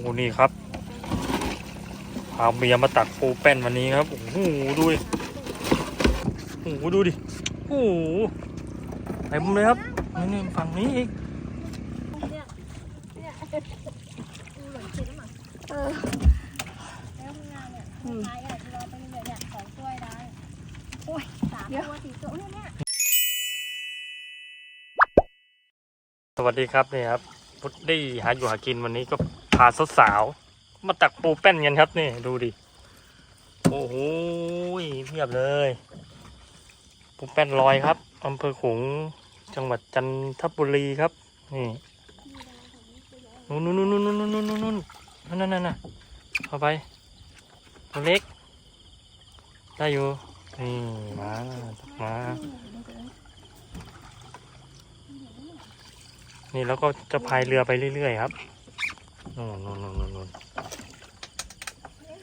โหนี่ครับพาเมียมาตักปูแป้นวันนี้ครับโอ้โหดูดิโอ้โหดูดิโอ้โหเต็มเลยครับนี่นี่ฝั่งนี้อีกเนี่ยเนี่ยดูหล่นชิ้นมาเออแล้วมึงงานเนี่ยอืมตายอะรอไปเรื่อยๆเนี่ยสองถ้วยได้โอ้ยสามตัวสี่ตัวเนี่ยเนี่ยสวัสดีครับนี่ครับพุดดี้หาอยู่หากินวันนี้ก็ พาสาวๆมาตักปูแป้นกันครับนี่ดูดิโอ้โหเพียบเลย ปูแป้นลอยครับอำเภอขลุงจังหวัดจันทบุรีครับนี่นู่นนู่นนู่นนู่นนู่นนู่นนู่นนู่นนั่นน่ะเข้าไปตัวเล็ก ได้อยู่นี่มามานี่แล้วก็จะพายเรือไปเรื่อยๆครับ นู่นนู่นนู่นนู่นนู่น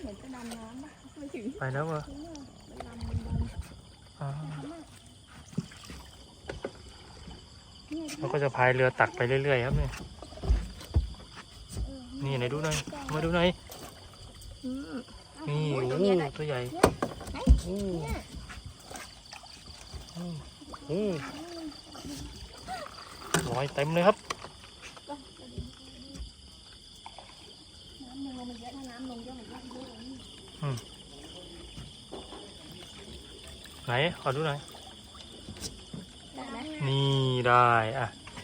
เหมือนจะดำน้ำปะไม่ถึงไปแล้วเหรอมันดำมันดำอ่าแล้วก็จะพายเรือตักไปเรื่อยๆครับเนี่ยนี่ไหนดูหน่อยมาดูหน่อยนี่โอ้ตัวใหญ่โอ้โอ้โอ้ลอยเต็มเลยครับ น้ำมึงลงมันเยอะถ้าน้ำลงเยอะมันก็เยอะเลยนี่ ไหน ขอดูหน่อยได้ไหมนี่ได้อะเท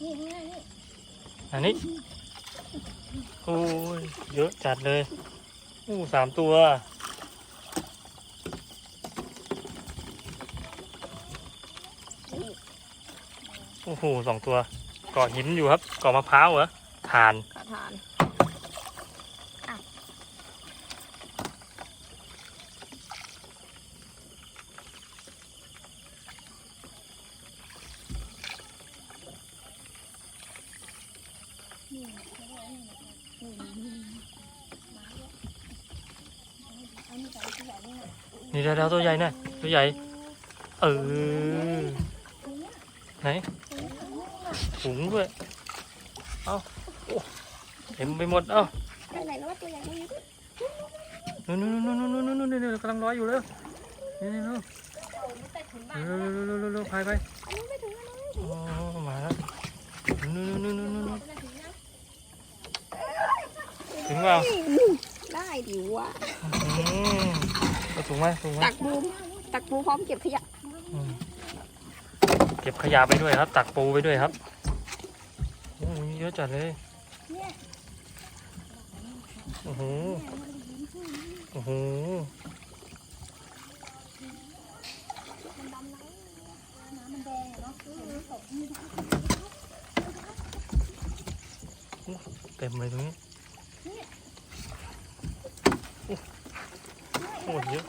นี่นี่นี่อันนี้ โอ้ย เยอะจัดเลยอู้สามตัว โอ้โหสองตัว เกาะหินอยู่ครับ เกาะมะพร้าวเหรอฐานกระทาน เอานี่ใส่ที่ใหญ่นี่ นี่ได้แล้วตัวใหญ่น่ะตัวใหญ่เออไหนถุงด้วยเอาโอ้เต็มไปหมดเอ้าไหนแล้วว่าตัวใหญ่ไม่มีนู่นนู่นนู่นนู่นนู่นนู่นกำลังร้อยอยู่เลยนี่นี่นู่นเอาไม่ใส่ถุงบ้านเร็วเร็วเร็วเร็วพายไปไม่ถึงอันนี้โอ้มาแล้วนู่นนู่นนู่นนู่นถึงเปล่า ด้ดิวะอืมเอาถุงไหมถุงไหมตักปูตักปูพร้อมเก็บขยะ อืมเก็บขยะไปด้วยครับ ตักปูไปด้วยครับโอ้ยเยอะจัดเลยโอ้โหโอ้โหน้ำมันแดงอะเนาะเห็นมันตกเต็มเลยตรงนี้ อ้โหเยอะ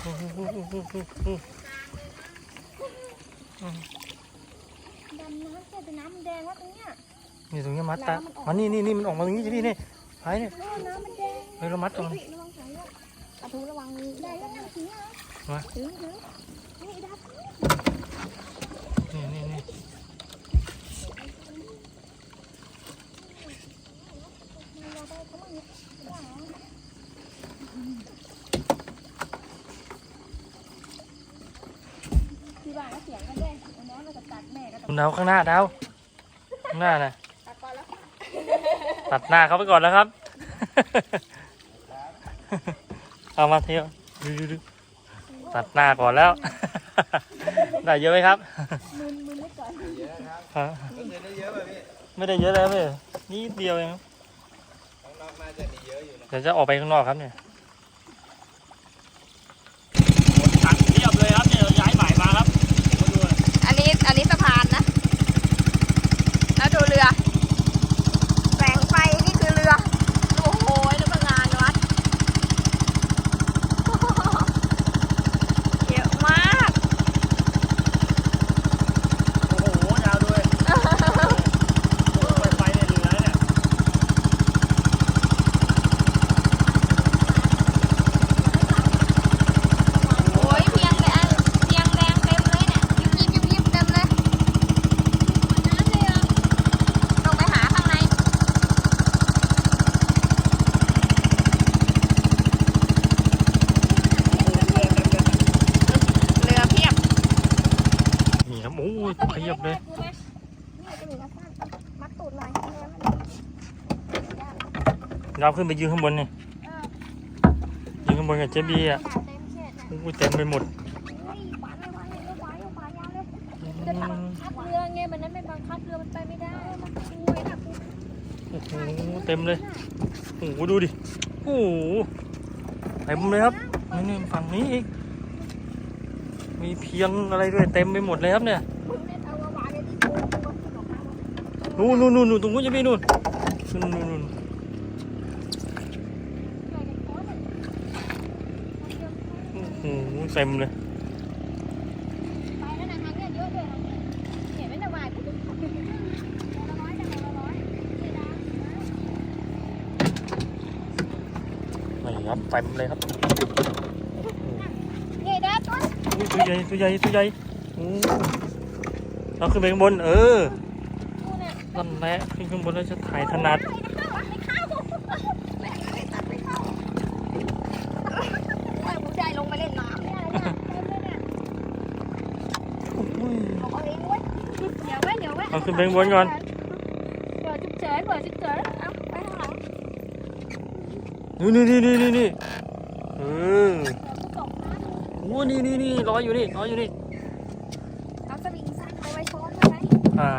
โอ้โหโอ้โหโอ้โหโอ้โหดำน้ำเจอแต่น้ำมันแดงวะตรงเนี้ยนี่ตรงนี้มัดตาอ๋อนี่นี่นี่มันออกมาตรงนี้สิพี่นี่ไปเนี่ยโอ้น้ำมันแดงเฮ้ยเรามัดตรงนี้ระวังสายเลือดปลาทูระวังมือแดได้งแล้แล้ววนะน้ำสีอะถึงถึง นี่ดับ นี่นี่นี่ เราไปเขามาเนี่ยว่าเหรอที่บ้านก็เสียงกันด้วยเอาน้องเราจะตัด แม่ก็ต้องคุณดาวข้างหน้าดาวข้างหน้าน่ะตักก่อนแล้วตัดหน้าเขาไปก่อนแล้วครับ เอามาเที่ยวดูดูดูตัดหน้าก่อนแล้ว ได้เยอะไหมครับมึนมึนไว้ก่อนฮะก็คือได้เยอะป่ะพี่ไม่ได้เยอะเลยครับพี่นิดเดียวเองครับข้างนอกน่าจะมีเยอะอยู่นะเดี๋ยวจะออกไปข้างนอกครับเนี่ยตัดเทียบเลยครับเนี่ยเราย้ายหมายมาครับมาดู อันนี้อันนี้สะพานนะ แล้วดูเรือ แสงไฟนี่คือเรือ โอ้โหนึกว่างานวัด เยอะมาก โอ้โหยาวด้วยไฟเนี่ยเหลือเนี่ย โอ้ยเพียงแดงเพียงแดงเต็ม ขยับเลย นี่จะมีกระซ่ามัดตูดหน่อยแม่มัน เราขึ้นไปยืนข้างบนนี่ยืนข้างบนกับเจบีอะเต็มเขตนเต็มไปหมดอืมคัดเรือไงมันนั้นไม่บังคับเรือมันไปไม่ได้มันคุยนะคุยโอ้โหเต็มเลยโอ้โหดูดิโอ้โหเต็มเลยครับนี่นี่ฝั่งนี้อีกมีเพียงอะไรด้วยเต็มไปหมดเลยครับเนี่ยนู่นนู่นนู่นนู่นตรงนู้นจะมีนู่นนู่นนู่นนู่น ใส่ในคอร์สเลย โอ้โห เต็มเลยไปแล้วนะทางเนี้ยเยอะเลยทางเห็นไหมนะวายกูจะละร้อยจะละร้อยนี่นะนี่ครับเต็มเลยครับนี่เด้อต้นอุ้ยตัวใหญ่ตัวใหญ่ตัวใหญ่โอ้เราขึ้นไปข้างบนเออนั่นแหละขึ้นข้างบนแล้วจะถ่ายถนัด ไม่เข้าอะไม่เข้า แม่ไม่ตัดไม่เข้าว่าผู้ชายลงไปเล่นน้ำ เนี่ยเนี่ยเต็มเลยเนี่ย อุ้ย เอาเอาเองเว้ยเดี๋ยวไว้เดี๋ยวไว้ เอา ขึ้นไปข้างบนก่อนเผื่อจุ๊บเจ๋ยเผื่อจุ๊บเจ๋ยเอาไปข้างหลังนี่นี่นี่นี่นี่นี่เออเดี๋ยวกูส่งนะโอ้นี่นี่นี่ลอยอยู่นี่ลอยอยู่นี่เอาสวิงสั้นเอาไว้ช้อนใช่ไหมอ่า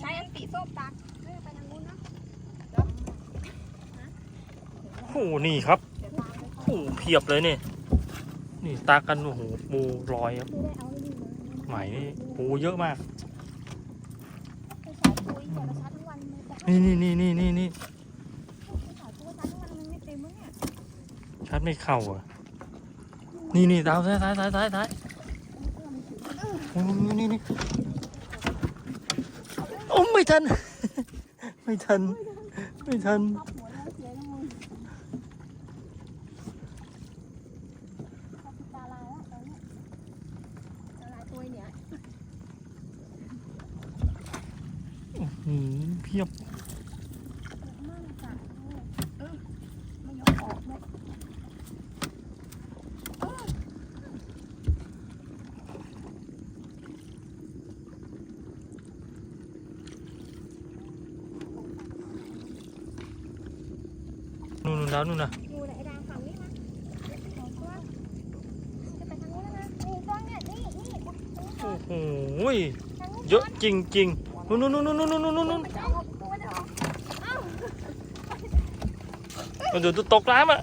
ใช้อันติโซบตักไปทางนู้นนะโอ้นี่ครับโอ้เพียบเลยนี่ นี่ตากันโอ้โหปูลอยครับใหมนี่ปูเยอะมาก นี่นี่นี่นี่นี่นี่ชัดไม่เข้าอะ นี่นี่ตาวซ้ายซ้ายซ้ายซ้ายซ้ายนี่นี่โอ้ไม่ทัน ไม่ทัน ไม่ทัน ดยู่ไหนดาวฝั่งนี้มาจะไปทางนี้แล้วนะนนี่โอ้โหเยอะจริงจริงนู่นนู่นนู่นนู่นนู่นนู่นนู่นมันเดือดตกน้ำอะ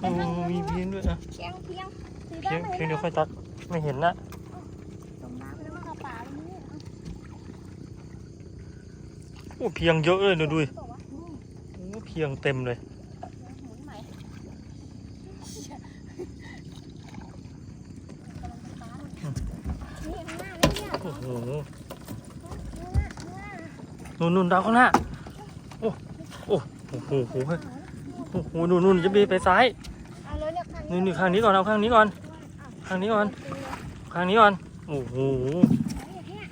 โอ้มีเพียงด้วยอะเพียงเพียงเดี๋ยวค่อยตัดไม่เห็นนะโอ้เพียงเยอะเลยดูดู โอ้เพียงเต็มเลยหมุนใหม่นี่ข้างหน้าเลยเนี่ยโอ้โหข้างหน้าข้างหน้านู่นนู่นดาวข้างหน้า โอ้โอ้โอ้โหโอ้โหโอ้โหนู่นนู่นจะบีไปซ้ายเอาเลยเนี่ยข้างนี่นี่ข้างนี้ก่อนเอาข้างนี้ก่อน ข้างนี้ก่อน ข้างนี้ก่อน โอ้โห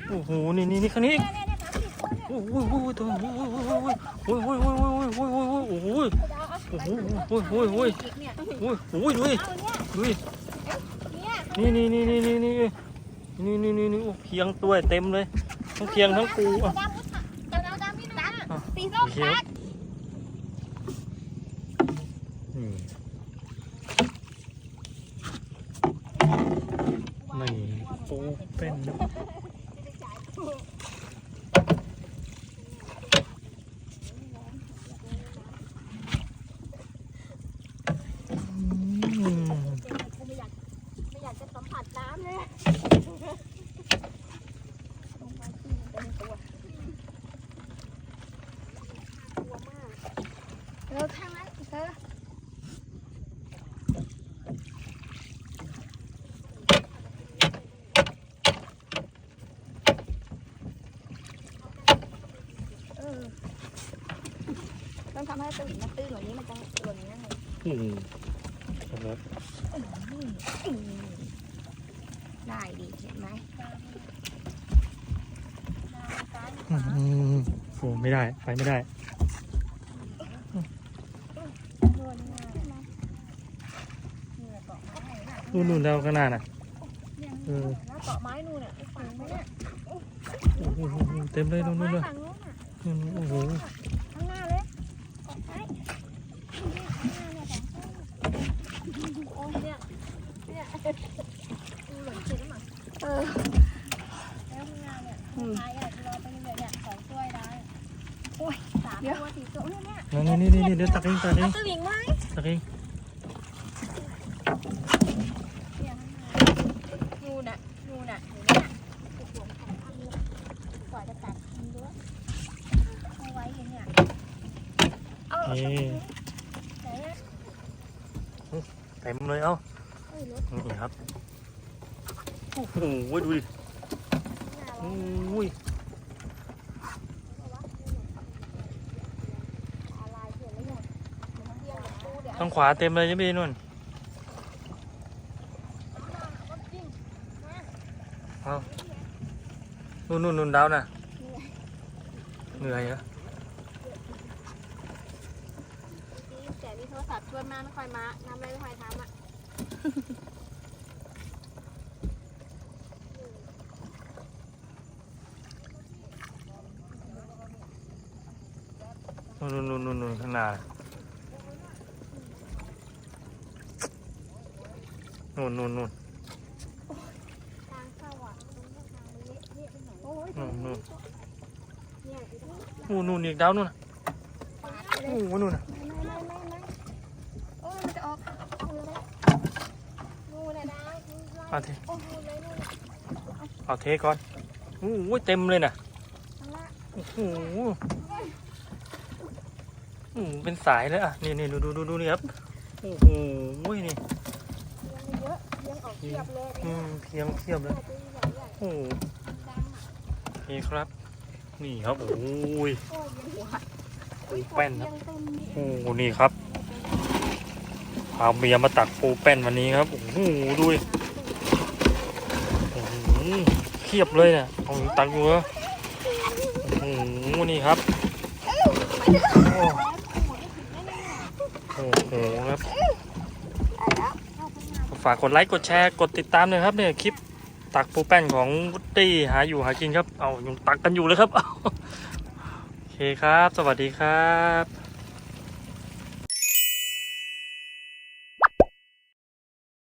โอ้โห นี่นี่นี่ข้างนี้อีกเนี่ยเนี่ยสามสิบตัวเนี่ยโอ้โหโอ้โหตัวโอ้โหโอ้โหโอ้โหโอ้โหโอ้โหโอ้โหโอ้โหเดี๋ยวเอา โอ้โหโอ้โหโอ้โหโอ้โหอีกเนี่ยโอ้โหโอ้โหดูดิเอาเนี่ยดูดินี่ยนี่นี่นี่นี่นี่นี่นี่นี่นี่นี่โอ้เพียงตัวเต็มเลยทั้งเพียงทั้งปูอะดำมุดดำดำดำนี่นะอะสีส้มชัดนี่ปูเป็นอืม ไม่อยากไม่อยากจะสัมผัสน้ำเลยลงไปที่มันเป็นตัวตัวมากเออข้างนั้นเออ เออต้องทำให้ตื่นมันตื้นกว่านี้มันจะหล่นง่ายอืมครับได้ดีเห็นไหมอืมโอ้ไม่ได้ ไปไม่ได้นู่นนู่นดาวข้างหน้าน่ะเออแล้วเกาะไม้นู่นน่ะฝั่งนู้นน่ะโอ้โหเต็มเลยนู่นนู่นเลยฝั่งนู้นน่ะนู่นโอ้โห ข้างหน้าเลยเกาะไม้ข้างหน้าเนี่ยสองต้นโอ้ย เนี่ยเนี่ยเออแล้วข้างหน้าเนี่ยเราไปเรื่อยๆเนี่นี่นี่เดี๋ยวตักเองตักเองตักเองเนี่ยข้างหน้านู่นน่ะนู่นน่ะติดหลงขอ เต็มเลยเอ้านี่ครับโอ้โหดูดิโอ้ยอะไรเขียนไม่หมดเดี๋ยวมันเรียงกับตู้เดี๋ยวทางขวาเต็มเลยใช่ไหมพี่นุ่นรถจริงนู่นนู่นนู่นดาวน่ะ เหนื่อยเหรอ นี่แต่นี่โทรศัพท์ชวนมาไม่ค่อยมาทำอะไรไม่ค่อยทำอะนู่นนู่นนู่นนู่นข้างหน้านู่นนู่นนู่นทางเข้าอะตรงนี้ทางเละเละไปไหนโอ้ยนู่นนู่นเนี่ยอีกนิดนู่นนู่นอีกดาวนู่นน่ะปาดไปเลยโอ้โหนู่นน่ะ ไม่ไม่ไม่ไม่ไม่โอ้ยมันจะออกมือ เลยนู่นน่ะดาวนู่นไล่เอาเทโอ้โหเลยนู่นน่ะเอาเทก่อนโอ้โหเต็มเลยน่ะข้างล่างโอ้โหอืมเป็นสายเลยอะ นี่นี่ดูดูดูดูนี่ครับ โอ้โหนี่เลี้ยงเยอะเลี้ยงออกเทียบเลยอืมเพียงเทียบเลยตัวใหญ่ใหญ่โอ้โหดำอะโอเคครับ นี่ครับ โอ้ยโอ้ยเลี้ยงหัวปูแป้นครับเลี้ยงเต็มนี่โอ้โหนี่ครับ พาเมียมาตักปูแป้นวันนี้ครับ โอ้โหดูดิโอ้โหเทียบเลยเนี่ยเอาตักอยู่เหรอโอ้โหนี่ครับโอ้โหครับฝากกดไลค์กดแชร์กดติดตามเลยครับเนี่ยคลิปตักปูแป้นของวุตี้หาอยู่หากินครับ เอายังตักกันอยู่เลยครับโอเคครับ สวัสดีครับ